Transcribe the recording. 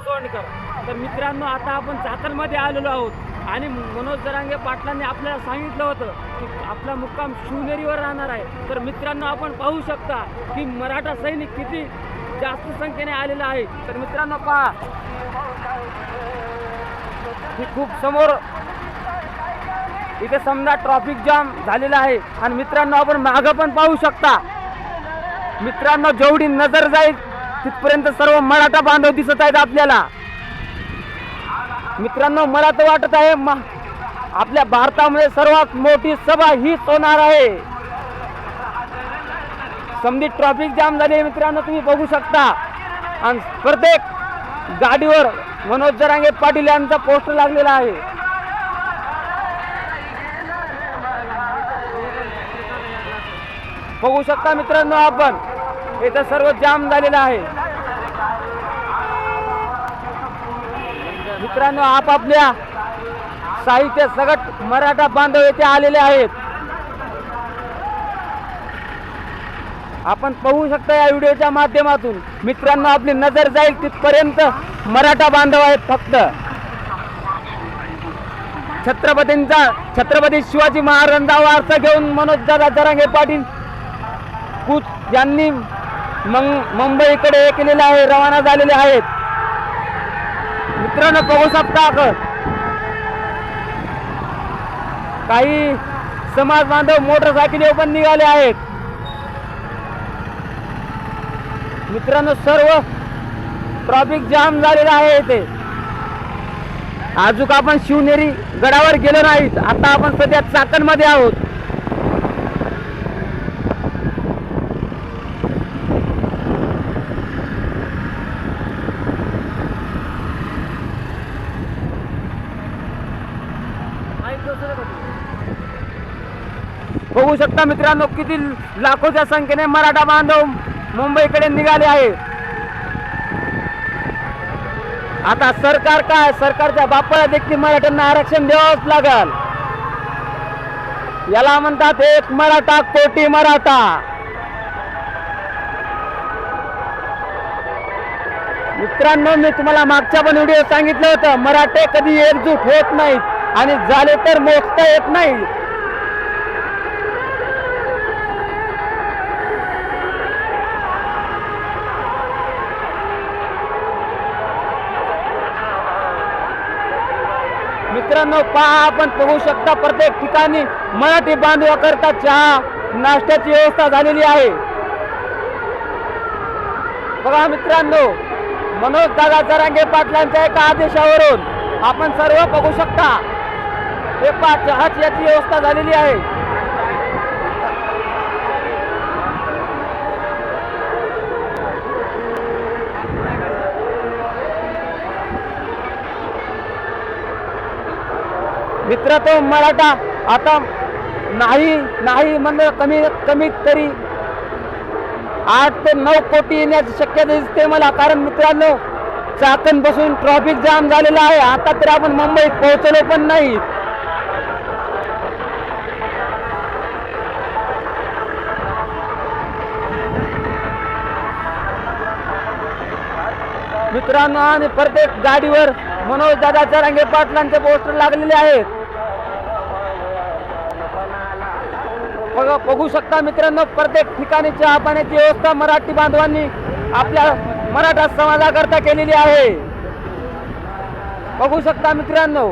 सोंडकर तर मित्रांनो आता आपण चाकणमध्ये आलेलो आहोत. आणि मनोज जरांगे पाटलांनी आपल्याला सांगितलं होतं की आपला मुक्काम शिवनेरीवर राहणार आहे. तर मित्रांनो आपण पाहू शकता की मराठा सैनिक किती जास्त संख्येने आलेला आहे. तर मित्रांनो पहा. ही खूप समोर इथे समजा ट्रॉफिक जाम झालेला आहे. आणि मित्रांनो आपण मागं पण पाहू शकता. मित्रांनो जेवढी नजर जाईल तिथपर्यंत सर्व मराठा बांधव दिसत आहेत आपल्याला. मित्रांनो मला तर वाटत आहे आपल्या भारतामध्ये सर्वात मोठी सभा हीच होणार आहे. समधी ट्रॉफिक जाम झाली मित्रांनो तुम्ही बघू शकता. आणि प्रत्येक गाडीवर मनोज जरांगे पाटील यांचा पोस्टर लागलेला आहे. बघू शकता मित्रांनो आपण. इथं सर्व जाम झालेलं आहे. मित्रांनो आपापल्या साहित्य सगट मराठा बांधव येथे आलेले आहेत. आपण पाहू शकता या व्हिडिओच्या माध्यमातून मित्रांनो आपली नजर जाईल तिथपर्यंत मराठा बांधव आहेत फक्त. छत्रपतींचा छत्रपती शिवाजी महाराजांचा वारसा घेऊन मनोज दादा जरांगे पाटील कुच यांनी मग मुंबईकडे केलेले आहे रवाना झालेले आहेत. मित्रांनो बघू शकता आपण. काही समाज बांधव मोटरसायकलीवर पण निघाले आहेत. मित्रांनो सर्व ट्रॉफिक जाम झालेला आहे इथे. आजूक आपण शिवनेरी गडावर गेलो नाहीत. आता आपण सध्या चाकणमध्ये आहोत. बघू शकता मित्रांनो किती लाखोच्या संख्येने मराठा बांधव मुंबईकडे निघाले आहे. आता सरकार काय? सरकारच्या बापाला देखील मराठ्यांना आरक्षण द्यावंच लागल. याला म्हणतात एक मराठा कोटी मराठा. मित्रांनो मी तुम्हाला मागच्या पण व्हिडिओ सांगितलं होतं मराठे कधी एकजूट होत नाहीत. आणि झाले तर मोजता येत नाही. मित्रांनो पहा आपण बघू शकता प्रत्येक ठिकाणी मराठी बांधवाकरता चहा नाश्त्याची व्यवस्था झालेली आहे. बघा मित्रांनो मनोज दादा जरांगे पाटलांच्या एका आदेशावरून आपण सर्व बघू शकता. हे पाच चहाची याची व्यवस्था झालेली आहे. मित्र तो मराठा आता नाही नाही म्हणलं कमी कमीत तरी आठ ते नऊ कोटी येण्याची शक्यता दिसते मला. कारण मित्रांनो चाकण बसून ट्रॉफिक जाम झालेला आहे. आता तर आपण मुंबईत पोहोचलो पण नाही. मित्रांनो आणि प्रत्येक गाडीवर मनोज दादा चरांगे पाटलांचे पोस्टर लागलेले आहेत. बघू शकता मित्रांनो प्रत्येक ठिकाणी चहा पाण्याची व्यवस्था मराठी बांधवांनी आपल्या मराठा समाजाकरता केलेली आहे. बघू शकता मित्रांनो